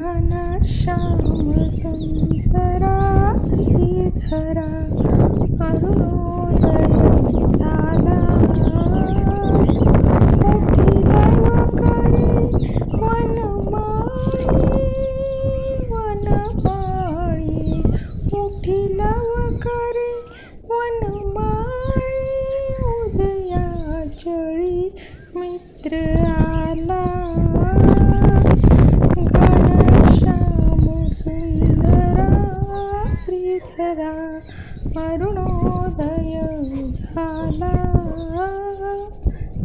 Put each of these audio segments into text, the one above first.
श्याम सुंदरा श्रीधरा अरुणोदय झाला मित्र आ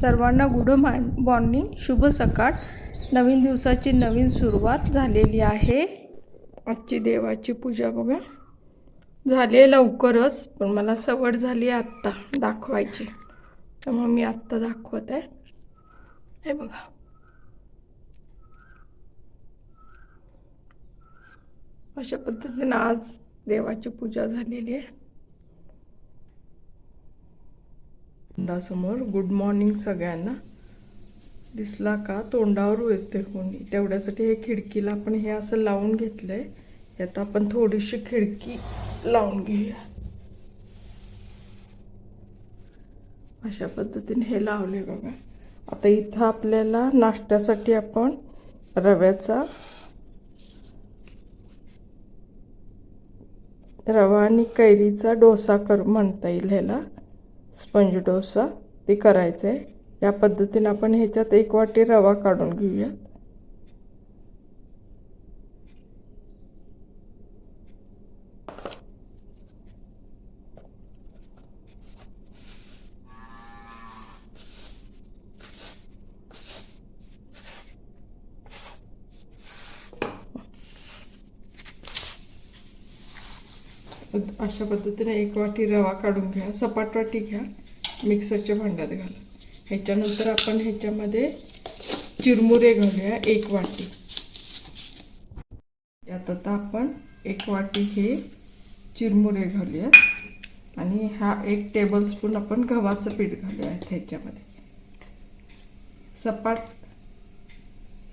सर्वांना गुड मॉर्निंग शुभ सकाळ. नवीन दिवसाची नवीन सुरुवात झालेली आहे. आजची देवाची पूजा बघा. झाली आहे लवकरच पण मला सवड झाली आहे आत्ता दाखवायची. त्यामुळे मी आत्ता दाखवत. आहे हे बघा. अशा पद्धतीनं आज देवाची पूजा झालेली आहे. तोंडासमोर गुड मॉर्निंग सगळ्यांना. दिसला का तोंडावर येते कोणी तेवढ्यासाठी हे खिडकीला आपण हे असं लावून घेतलंय. यात आपण थोडीशी खिडकी लावून घेऊया. अशा पद्धतीने हे लावले बघा. आता इथं आपल्याला नाश्त्यासाठी आपण रव्याचा रवा आणि कैरीचा डोसा कर म्हणता येईल ह्याला. स्पंज डोसा ते करायचं आहे या पद्धतीने आपण ह्याच्यात एक वाटी रवा काढून घेऊया. अशा पद्धतीने एक वाटी रवा काढून घ्या सपाट वाटी घ्या मिक्सरच्या भांड्यात घाला. ह्याच्यानंतर आपण ह्याच्यामध्ये चिरमुरे घालूया एक वाटी. यात आता आपण एक वाटी हे चिरमुरे घालूया आणि हा एक टेबलस्पून आपण गव्हाचं पीठ घालूया ह्याच्यामध्ये. सपाट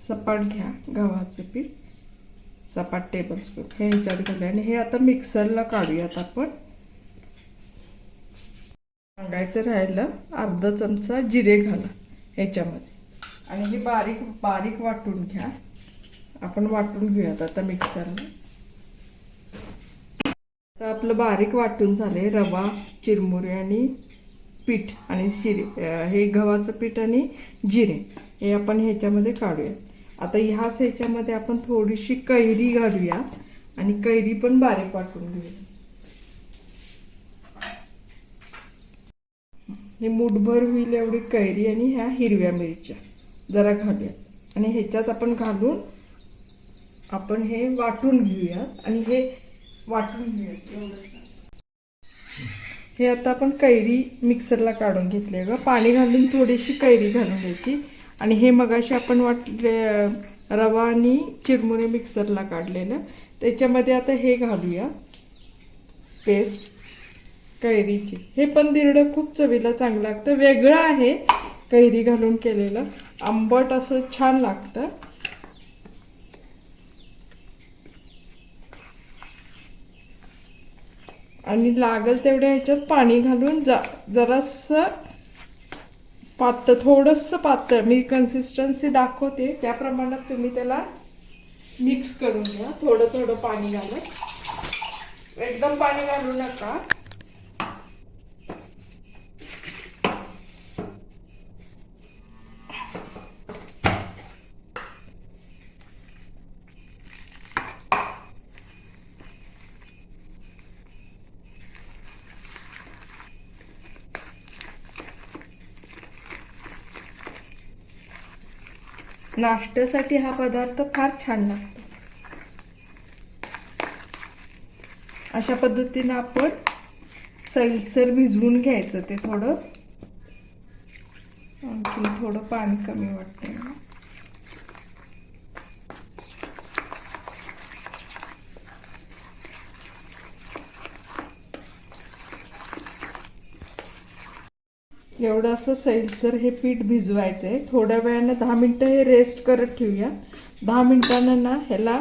सपाट घ्या गव्हाचं पीठ. सपाट टेबलस्पून हे ह्याच्यात घालूया आणि हे आता मिक्सरला काढूयात आपण. सांगायचं राहिलं अर्धा चमचा जिरे घाला ह्याच्यामध्ये. आणि हे बारीक बारीक वाटून घ्या. आपण वाटून घेऊयात आता मिक्सरला तर आपलं बारीक वाटून झाले रवा चिरमुरे आणि पीठ आणि शिरे हे गव्हाचं पीठ आणि जिरे. हे आपण ह्याच्यामध्ये काढूया आता ह्याच ह्याच्यामध्ये आपण थोडीशी कैरी घालूया आणि कैरी पण बारीक वाटून घेऊया. हे मुठभर होईल एवढी कैरी आणि ह्या हिरव्या मिरच्या. जरा घालूया. आणि ह्याच्यात आपण घालून आपण हे वाटून घेऊयात आणि हे वाटून घेऊयात हे आता आपण कैरी मिक्सरला काढून घेतली ग पाणी घालून थोडीशी कैरी घालून घ्यायची. आणि हे मगाशी आपण वाटले रवा आणि चिरमुरे मिक्सरला काढलेलं. त्याच्यामध्ये आता हे घालूया. पेस्ट कैरीची. हे पण दिरडं खूप चवीला चांगलं लागतं. वेगळं आहे कैरी घालून केलेलं. आंबट असं छान लागतं. आणि लागल तेवढ्या ह्याच्यात पाणी घालून जा जरासं पातळ थोडंसं पातळ. मी कन्सिस्टन्सी दाखवते. त्या प्रमाणात तुम्ही त्याला मिक्स करून घ्या. थोडं थोडं पाणी घालत एकदम पाणी घालू नका. नाश्त्यासाठी हा पदार्थ फार छान लागतो. अशा पद्धतीनं आपण सैलसर भिजवून घ्यायचं ते थोडं. आणखी थोडं पाणी कमी वाटतंय. एवढं असं सैलसर हे पीठ भिजवायचं आहे थोड्या वेळानं दहा मिनटं हे रेस्ट करत ठेवूया. दहा मिनटानं ना ह्याला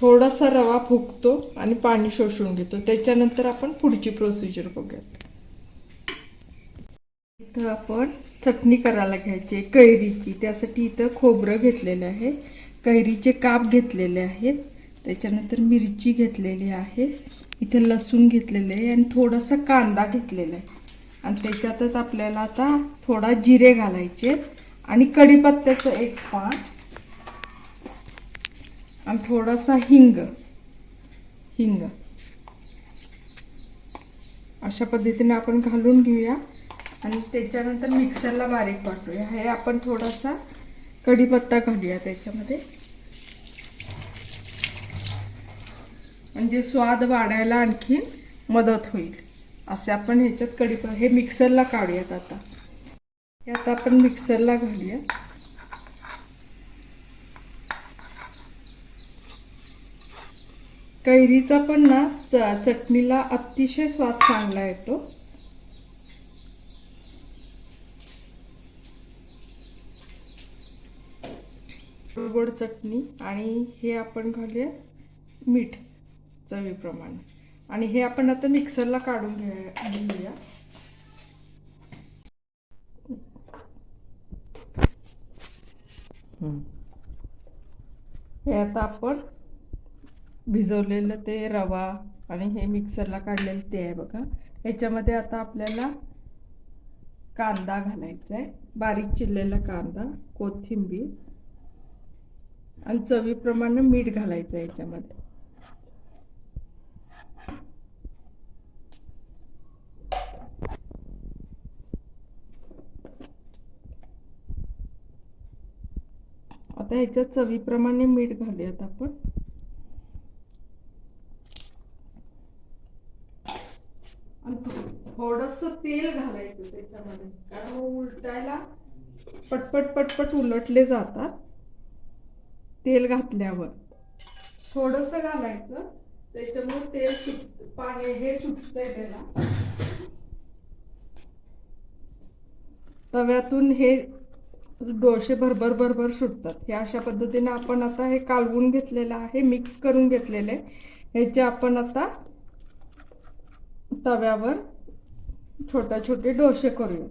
थोडासा रवा फुगतो आणि पाणी शोषून घेतो. त्याच्यानंतर आपण पुढची प्रोसिजर बघूया इथं आपण चटणी करायला घ्यायची कैरीची. त्यासाठी इथं खोबरं घेतलेलं आहे. कैरीचे काप घेतलेले आहेत. त्याच्यानंतर मिरची घेतलेली आहे. इथे लसूण घेतलेले आहे आणि थोडासा कांदा घेतलेला आहे. आणि त्याच्यातच आपल्याला आता थोडा जिरे घालायचे आणि कढीपत्त्याचं एक पान आणि थोडासा हिंग. हिंग. अशा पद्धतीने आपण घालून घेऊया. आणि त्याच्यानंतर मिक्सरला बारीक वाटूया. हे आपण थोडासा कढीपत्ता घालूया त्याच्यामध्ये. म्हणजे स्वाद वाढायला आणखीन मदत होईल. असे आपण ह्याच्यात कढीप हे मिक्सरला काढूयात आता. हे आता आपण मिक्सरला घालूया कैरीचा पण ना च- चटणीला अतिशय स्वाद चांगला येतो. गोड चटणी आणि हे आपण घालूया मीठ चवीप्रमाणे. आणि हे आपण आता मिक्सरला काढून घेऊया. हे आता आपण भिजवलेलं ते रवा आणि हे मिक्सरला काढलेलं ते आहे बघा. ह्याच्यामध्ये आता आपल्याला कांदा घालायचा आहे. बारीक चिरलेला कांदा कोथिंबीर आणि चवीप्रमाणे मीठ घालायचं आहे याच्यामध्ये. आता ह्याच्यात चवीप्रमाणे मीठ घालूयात आपण. थोडस तेल घालायचं त्याच्यामध्ये कारण उलटायला पटपट पटपट उलटले जातात. तेल घातल्यावर. थोडस घालायचं त्याच्यामुळे तेल सुट पाणी हे सुटतंय त्याला. तव्यातून हे डोसे भरभर भरभर सुटतात. हे अशा पद्धतीने आपण आता हे कालवून घेतलेलं आहे मिक्स करून घेतलेले ह्याचे आपण आता तव्यावर छोटे छोटे डोसे करूया.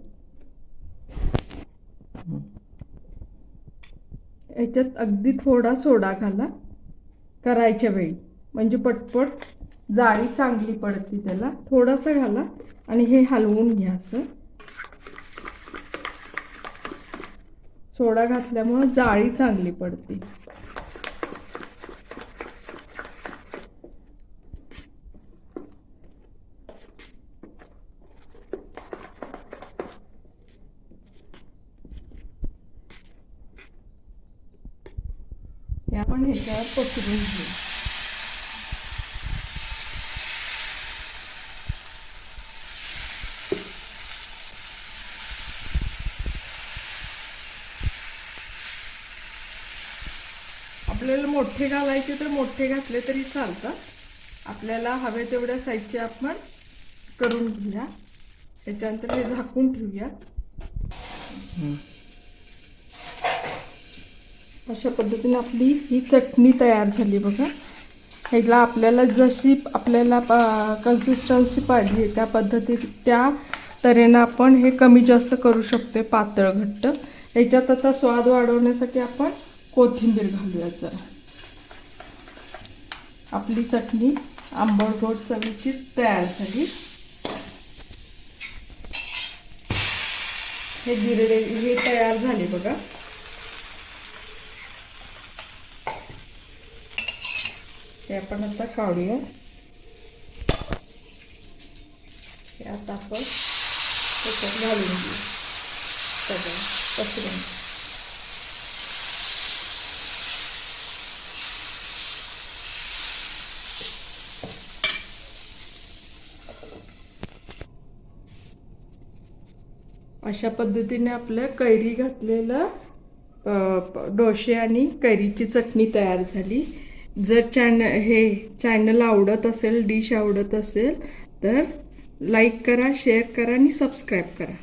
याच्यात अगदी थोडा सोडा घाला करायच्या वेळी. म्हणजे पटपट जाळी चांगली पडते त्याला. थोडासा घाला आणि हे हलवून घ्या असं. सोडा घातल्यामुळे जाळी चांगली पडते. आपण ह्याच्यावर पसरून घेऊ. आपल्याला मोठे घालायचे तर मोठे घातले तरी चालतात. आपल्याला हवे तेवढ्या साईजचे आपण करून घेऊया. त्याच्यानंतर हे झाकून ठेवूया. अशा पद्धतीने आपली ही चटणी तयार झाली बघा. ह्याला आपल्याला जशी आपल्याला कन्सिस्टन्सी पाहिजे त्या पद्धतीत त्या तऱ्हेनं आपण हे कमी जास्त करू शकतो पातळ घट्ट. ह्याच्यात आता स्वाद वाढवण्यासाठी आपण कोथिंबीर घालूया जरा आपली चटणी आंबट गोड चवीची तयार झाली. हे दिरडे हे तयार झाले बघा. हे आपण आता काढूया. हे आता आपण त्याच्यात घालून घेऊ. सगळं पसरून. अशा पद्धतीने आपलं कैरी घातलेलं डोसे आणि कैरीची चटणी तयार झाली. जर चॅन हे चॅनल आवडत असेल डिश आवडत असेल तर लाईक करा शेअर करा आणि सबस्क्राईब करा.